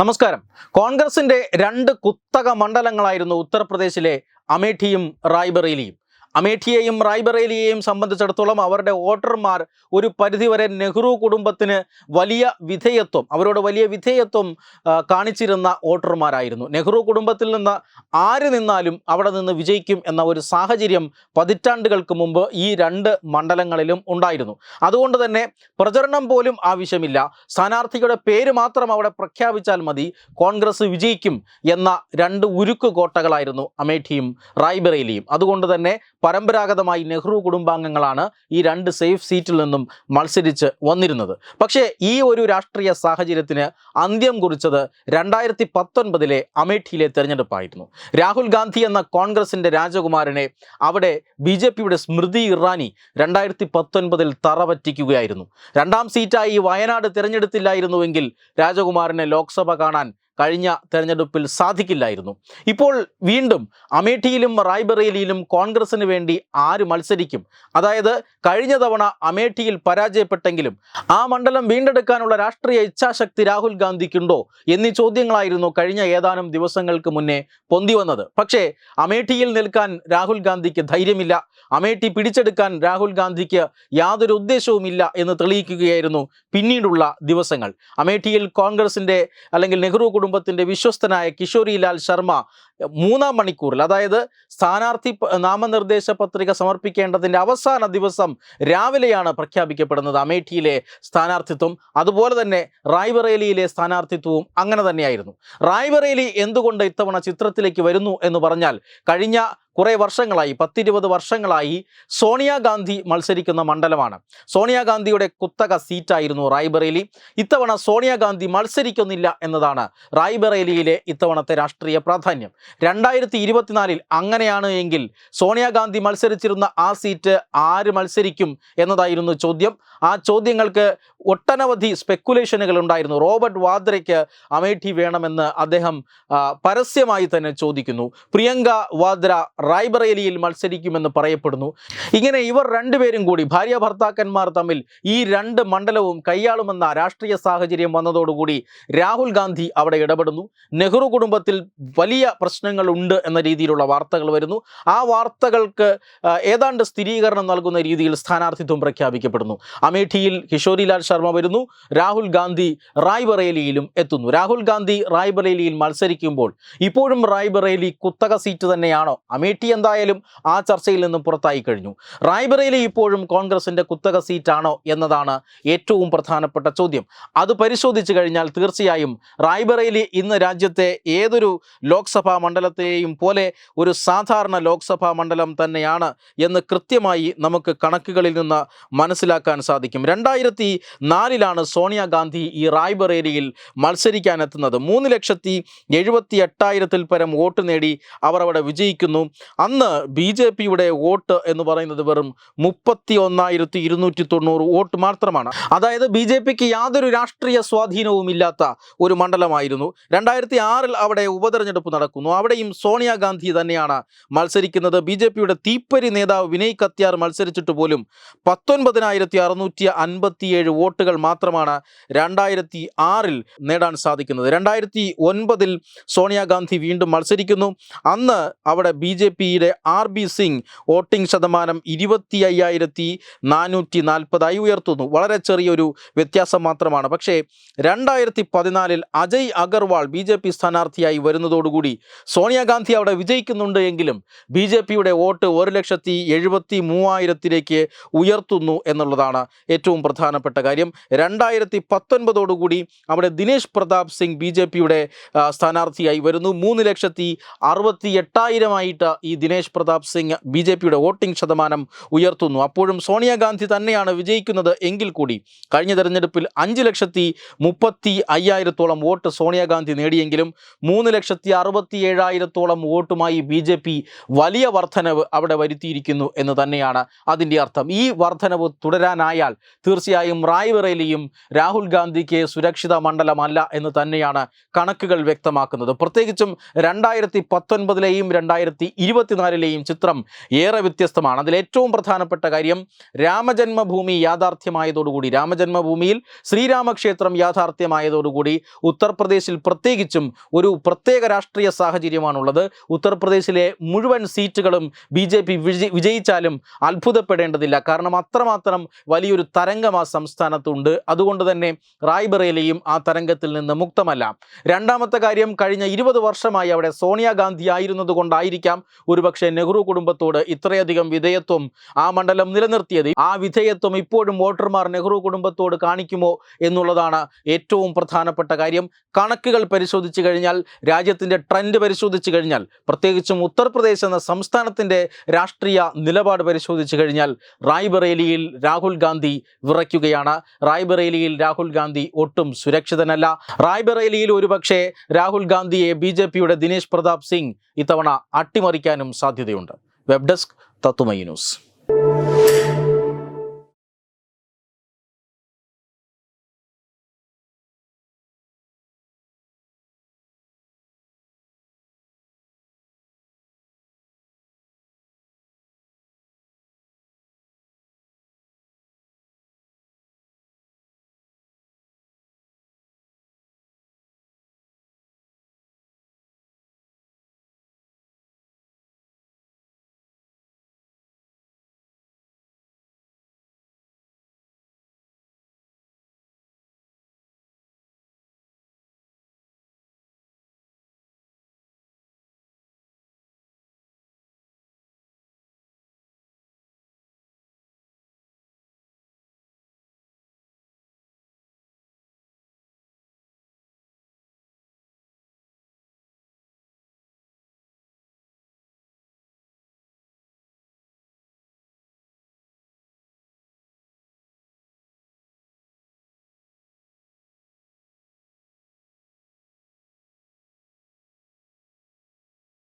നമസ്കാരം. കോൺഗ്രസിന്റെ രണ്ട് കുത്തക മണ്ഡലങ്ങളായിരുന്നു ഉത്തർപ്രദേശിലെ അമേഠിയും റായ്ബറേലിയും. അമേഠിയെയും റായ്ബറേലിയെയും സംബന്ധിച്ചിടത്തോളം അവരുടെ വോട്ടർമാർ ഒരു പരിധിവരെ നെഹ്റു കുടുംബത്തിന് വലിയ വിധേയത്വം അവരോട് വലിയ വിധേയത്വം കാണിച്ചിരുന്ന വോട്ടർമാരായിരുന്നു. നെഹ്റു കുടുംബത്തിൽ നിന്ന് ആര് നിന്നാലും അവിടെ നിന്ന് വിജയിക്കും എന്ന ഒരു സാഹചര്യം പതിറ്റാണ്ടുകൾക്ക് മുമ്പ് ഈ രണ്ട് മണ്ഡലങ്ങളിലും ഉണ്ടായിരുന്നു. അതുകൊണ്ട് തന്നെ പ്രചരണം പോലും ആവശ്യമില്ല. സ്ഥാനാർത്ഥിയുടെ പേര് മാത്രം അവിടെ പ്രഖ്യാപിച്ചാൽ മതി. കോൺഗ്രസ് വിജയിക്കും എന്ന രണ്ട് ഉരുക്ക് കോട്ടകളായിരുന്നു അമേഠിയും റായ്ബറേലിയും. അതുകൊണ്ട് തന്നെ പരമ്പരാഗതമായി നെഹ്റു കുടുംബാംഗങ്ങളാണ് ഈ രണ്ട് സേഫ് സീറ്റിൽ നിന്നും മത്സരിച്ച് വന്നിരുന്നത്. പക്ഷേ ഈ ഒരു രാഷ്ട്രീയ സാഹചര്യത്തിന് അന്ത്യം കുറിച്ചത് രണ്ടായിരത്തി പത്തൊൻപതിലെ അമേഠിയിലെ തെരഞ്ഞെടുപ്പായിരുന്നു. രാഹുൽ ഗാന്ധി എന്ന കോൺഗ്രസിന്റെ രാജകുമാരനെ അവിടെ ബി ജെ പിയുടെ സ്മൃതി ഇറാനി രണ്ടായിരത്തി പത്തൊൻപതിൽ തറപറ്റിക്കുകയായിരുന്നു. രണ്ടാം സീറ്റായി വയനാട് തിരഞ്ഞെടുത്തില്ലായിരുന്നുവെങ്കിൽ രാജകുമാരനെ ലോക്സഭ കാണാൻ കഴിഞ്ഞ തെരഞ്ഞെടുപ്പിൽ സാധിക്കില്ലായിരുന്നു. ഇപ്പോൾ വീണ്ടും അമേഠിയിലും റായ്ബറേലിയിലും കോൺഗ്രസിന് വേണ്ടി ആര് മത്സരിക്കും? അതായത് കഴിഞ്ഞ തവണ അമേഠിയിൽ പരാജയപ്പെട്ടെങ്കിലും ആ മണ്ഡലം വീണ്ടെടുക്കാനുള്ള രാഷ്ട്രീയ ഇച്ഛാശക്തി രാഹുൽ ഗാന്ധിക്കുണ്ടോ എന്നീ ചോദ്യങ്ങളായിരുന്നു കഴിഞ്ഞ ഏതാനും ദിവസങ്ങൾക്ക് മുന്നേ പൊന്തി വന്നത്. പക്ഷേ അമേഠിയിൽ നിൽക്കാൻ രാഹുൽ ഗാന്ധിക്ക് ധൈര്യമില്ല. അമേഠി പിടിച്ചെടുക്കാൻ രാഹുൽ ഗാന്ധിക്ക് യാതൊരു ഉദ്ദേശവുമില്ല എന്ന് തെളിയിക്കുകയായിരുന്നു പിന്നീടുള്ള ദിവസങ്ങൾ. അമേഠിയിൽ കോൺഗ്രസിന്റെ അല്ലെങ്കിൽ നെഹ്റു കുടുംബത്തിന്റെ വിശ്വസ്തനായ കിഷോരിലാൽ ശർമ്മ മൂന്നാം മണിക്കൂറിൽ അതായത് സ്ഥാനാർത്ഥി നാമനിർദ്ദേശ പത്രിക സമർപ്പിക്കേണ്ടതിന്റെ അവസാന ദിവസം രാവിലെയാണ് പ്രഖ്യാപിക്കപ്പെടുന്നത് അമേഠിയിലെ സ്ഥാനാർത്ഥിത്വം. അതുപോലെ തന്നെ റായ്ബറേലിയിലെ സ്ഥാനാർത്ഥിത്വവും അങ്ങനെ തന്നെയായിരുന്നു. റായ്ബറേലി എന്തുകൊണ്ട് ഇത്തവണ ചിത്രത്തിലേക്ക് വരുന്നു എന്ന് പറഞ്ഞാൽ കഴിഞ്ഞ കുറേ വർഷങ്ങളായി പത്തിരുപത് വർഷങ്ങളായി സോണിയാഗാന്ധി മത്സരിക്കുന്ന മണ്ഡലമാണ്. സോണിയാഗാന്ധിയുടെ കുത്തക സീറ്റായിരുന്നു റായ്ബറേലി. ഇത്തവണ സോണിയാഗാന്ധി മത്സരിക്കുന്നില്ല എന്നതാണ് റായ്ബറേലിയിലെ ഇത്തവണത്തെ രാഷ്ട്രീയ പ്രാധാന്യം. രണ്ടായിരത്തി ഇരുപത്തിനാലിൽ അങ്ങനെയാണ് എങ്കിൽ സോണിയാഗാന്ധി മത്സരിച്ചിരുന്ന ആ സീറ്റ് ആര് മത്സരിക്കും എന്നതായിരുന്നു ചോദ്യം. ആ ചോദ്യങ്ങൾക്ക് ഒട്ടനവധി സ്പെക്കുലേഷനുകൾ ഉണ്ടായിരുന്നു. റോബർട്ട് വാദ്രയ്ക്ക് അമേഠി വേണമെന്ന് അദ്ദേഹം പരസ്യമായി തന്നെ ചോദിക്കുന്നു. പ്രിയങ്ക വാദ്ര റായ്ബറേലിയിൽ മത്സരിക്കുമെന്ന് പറയപ്പെടുന്നു. ഇങ്ങനെ ഇവർ രണ്ടുപേരും കൂടി ഭാര്യ ഭർത്താക്കന്മാർ തമ്മിൽ ഈ രണ്ട് മണ്ഡലവും കൈയാളുമെന്ന രാഷ്ട്രീയ സാഹചര്യം വന്നതോടുകൂടി രാഹുൽ ഗാന്ധി അവിടെ ഇടപെടുന്നു. നെഹ്റു കുടുംബത്തിൽ വലിയ പ്രശ്നങ്ങൾ ഉണ്ട് എന്ന രീതിയിലുള്ള വാർത്തകൾ വരുന്നു. ആ വാർത്തകൾക്ക് ഏതാണ്ട് സ്ഥിരീകരണം നൽകുന്ന രീതിയിൽ സ്ഥാനാർത്ഥിത്വം പ്രഖ്യാപിക്കപ്പെടുന്നു. അമേഠിയിൽ കിഷോരിലാൽ ശർമ്മ വരുന്നു രാഹുൽ ഗാന്ധി റായ്ബറേലിയിലും എത്തുന്നു. രാഹുൽ ഗാന്ധി റായ്ബറേലിയിൽ മത്സരിക്കുമ്പോൾ ഇപ്പോഴും റായ്ബറേലി കുത്തക സീറ്റ് തന്നെയാണോ? അമേഠി എന്തായാലും ആ ചർച്ചയിൽ നിന്നും പുറത്തായി കഴിഞ്ഞു. റായ്ബറേലി ഇപ്പോഴും കോൺഗ്രസിന്റെ കുത്തക സീറ്റാണോ എന്നതാണ് ഏറ്റവും പ്രധാനപ്പെട്ട ചോദ്യം. അത് പരിശോധിച്ചു കഴിഞ്ഞാൽ തീർച്ചയായും റായ്ബറേലി ഇന്ന് രാജ്യത്തെ ഏതൊരു ലോക്സഭാ മണ്ഡലത്തെയും പോലെ ഒരു സാധാരണ ലോക്സഭാ മണ്ഡലം തന്നെയാണ് എന്ന് കൃത്യമായി നമുക്ക് കണക്കുകളിൽ നിന്ന് മനസ്സിലാക്കാൻ സാധിക്കും. രണ്ടായിരത്തി നാലിലാണ് സോണിയാഗാന്ധി ഈ റായ്ബറേലിയിൽ മത്സരിക്കാനെത്തുന്നത്. മൂന്ന് ലക്ഷത്തി എഴുപത്തി എട്ടായിരത്തിൽ പരം വോട്ട് നേടി അവർ അവിടെ വിജയിക്കുന്നു. അന്ന് ബി ജെ പിയുടെ വോട്ട് എന്ന് പറയുന്നത് വെറും മുപ്പത്തി ഒന്നായിരത്തി ഇരുന്നൂറ്റി തൊണ്ണൂറ് വോട്ട് മാത്രമാണ്. അതായത് ബി ജെ പിക്ക് യാതൊരു രാഷ്ട്രീയ സ്വാധീനവും ഇല്ലാത്ത ഒരു മണ്ഡലമായിരുന്നു. രണ്ടായിരത്തി ആറിൽ അവിടെ ഉപതെരഞ്ഞെടുപ്പ് നടക്കുന്നു. അവിടെയും സോണിയാഗാന്ധി തന്നെയാണ് മത്സരിക്കുന്നത്. ബി ജെ പിയുടെ തീപ്പരി നേതാവ് വിനയ് കത്യാർ മത്സരിച്ചിട്ട് പോലും പത്തൊൻപതിനായിരത്തി അറുന്നൂറ്റി അൻപത്തിയേഴ് വോട്ടുകൾ മാത്രമാണ് രണ്ടായിരത്തി ആറിൽ നേടാൻ സാധിക്കുന്നത്. രണ്ടായിരത്തി ഒൻപതിൽ സോണിയാഗാന്ധി വീണ്ടും മത്സരിക്കുന്നു. അന്ന് അവിടെ ബി ജെ പിയുടെ ആർ ബി സിംഗ് വോട്ടിംഗ് ശതമാനം ഇരുപത്തി അയ്യായിരത്തി നാനൂറ്റി നാൽപ്പതായി ഉയർത്തുന്നു. വളരെ ചെറിയൊരു വ്യത്യാസം മാത്രമാണ്. പക്ഷേ രണ്ടായിരത്തി പതിനാലിൽ Ajay Agarwal B J P സ്ഥാനാർത്ഥിയായി വരുന്നതോടുകൂടി സോണിയാഗാന്ധി അവിടെ വിജയിക്കുന്നുണ്ട് എങ്കിലും ബി ജെ പിയുടെ വോട്ട് ഒരു ലക്ഷത്തി എഴുപത്തി മൂവായിരത്തിലേക്ക് ഉയർത്തുന്നു എന്നുള്ളതാണ് ഏറ്റവും പ്രധാനപ്പെട്ട കാര്യം. രണ്ടായിരത്തി പത്തൊൻപതോടുകൂടി അവിടെ ദിനേശ് പ്രതാപ് സിംഗ് ബി ജെ പിയുടെ സ്ഥാനാർത്ഥിയായി വരുന്നു. മൂന്ന് ലക്ഷത്തി അറുപത്തി എട്ടായിരമായിട്ട് ഈ ദിനേശ് പ്രതാപ് സിംഗ് ബി ജെ പിയുടെ വോട്ടിംഗ് ശതമാനം ഉയർത്തുന്നു. അപ്പോഴും സോണിയാഗാന്ധി തന്നെയാണ് വിജയിക്കുന്നത് എങ്കിൽ കൂടി കഴിഞ്ഞ തെരഞ്ഞെടുപ്പിൽ അഞ്ച് ലക്ഷത്തി മുപ്പത്തി അയ്യായിരത്തോളം വോട്ട് സോണിയാഗാന്ധി നേടിയെങ്കിലും മൂന്ന് ലക്ഷത്തി അറുപത്തി ഏഴായിരത്തോളം വോട്ടുമായി ബി ജെ പി വലിയ വർധനവ് അവിടെ വരുത്തിയിരിക്കുന്നു എന്ന് തന്നെയാണ് അതിന്റെ അർത്ഥം. ഈ വർധനവ് തുടരാനായാൽ തീർച്ചയായും റായ്ബറേലിയും രാഹുൽ ഗാന്ധിക്ക് സുരക്ഷിത മണ്ഡലമല്ല എന്ന് തന്നെയാണ് കണക്കുകൾ വ്യക്തമാക്കുന്നത്. പ്രത്യേകിച്ചും രണ്ടായിരത്തി പത്തൊൻപതിലെയും രണ്ടായിരത്തി ഇരുപത്തിനാലിലെയും ചിത്രം ഏറെ വ്യത്യസ്തമാണ്. അതിൽ ഏറ്റവും പ്രധാനപ്പെട്ട കാര്യം രാമജന്മഭൂമി യാഥാർത്ഥ്യമായതോടുകൂടി രാമജന്മഭൂമിയിൽ ശ്രീരാമക്ഷേത്രം യാഥാർത്ഥ്യമായതോടുകൂടി ഉത്തർപ്രദേശിൽ പ്രത്യേകിച്ചും ഒരു പ്രത്യേക രാഷ്ട്രീയ സാഹചര്യമാണുള്ളത്. ഉത്തർപ്രദേശിലെ മുഴുവൻ സീറ്റുകളും ബി ജെ പി വിജയിച്ചാലും അത്ഭുതപ്പെടേണ്ടതില്ല. കാരണം അത്രമാത്രം വലിയൊരു തരംഗം ആ സംസ്ഥാനത്തുണ്ട്. അതുകൊണ്ട് തന്നെ റായ്ബറേലിയും ആ തരംഗത്തിൽ നിന്ന് മുക്തമല്ല. രണ്ടാമത്തെ കാര്യം കഴിഞ്ഞ ഇരുപത് വർഷമായി അവിടെ സോണിയാഗാന്ധി ആയിരുന്നത് കൊണ്ടായിരിക്കാം ഒരുപക്ഷെ നെഹ്റു കുടുംബത്തോട് ഇത്രയധികം വിധേയത്വം ആ മണ്ഡലം നിലനിർത്തിയത്. ആ വിധേയത്വം ഇപ്പോഴും വോട്ടർമാർ നെഹ്റു കുടുംബത്തോട് കാണിക്കുമോ എന്നുള്ളതാണ് ഏറ്റവും പ്രധാനപ്പെട്ട കാര്യം. കണക്കുകൾ പരിശോധിച്ചു കഴിഞ്ഞാൽ രാജ്യത്തിന്റെ ട്രെൻഡ് പരിശോധിച്ചു കഴിഞ്ഞാൽ പ്രത്യേകിച്ചും ഉത്തർപ്രദേശ് എന്ന സംസ്ഥാനത്തിന്റെ രാഷ്ട്രീയ നിലപാട് പരിശോധിച്ചു കഴിഞ്ഞാൽ റായ്ബറേലിയിൽ രാഹുൽ ഗാന്ധി വിറയ്ക്കുകയാണ്. റായ്ബറേലിയിൽ രാഹുൽ ഗാന്ധി ഒട്ടും സുരക്ഷിതനല്ല. റായ്ബറേലിയിൽ ഒരുപക്ഷെ രാഹുൽ ഗാന്ധിയെ ബി ദിനേശ് പ്രതാപ് സിംഗ് ഇത്തവണ അട്ടിമറിക്കാനും സാധ്യതയുണ്ട്. വെബ് ഡെസ്ക് തത്തുമൈ ന്യൂസ്.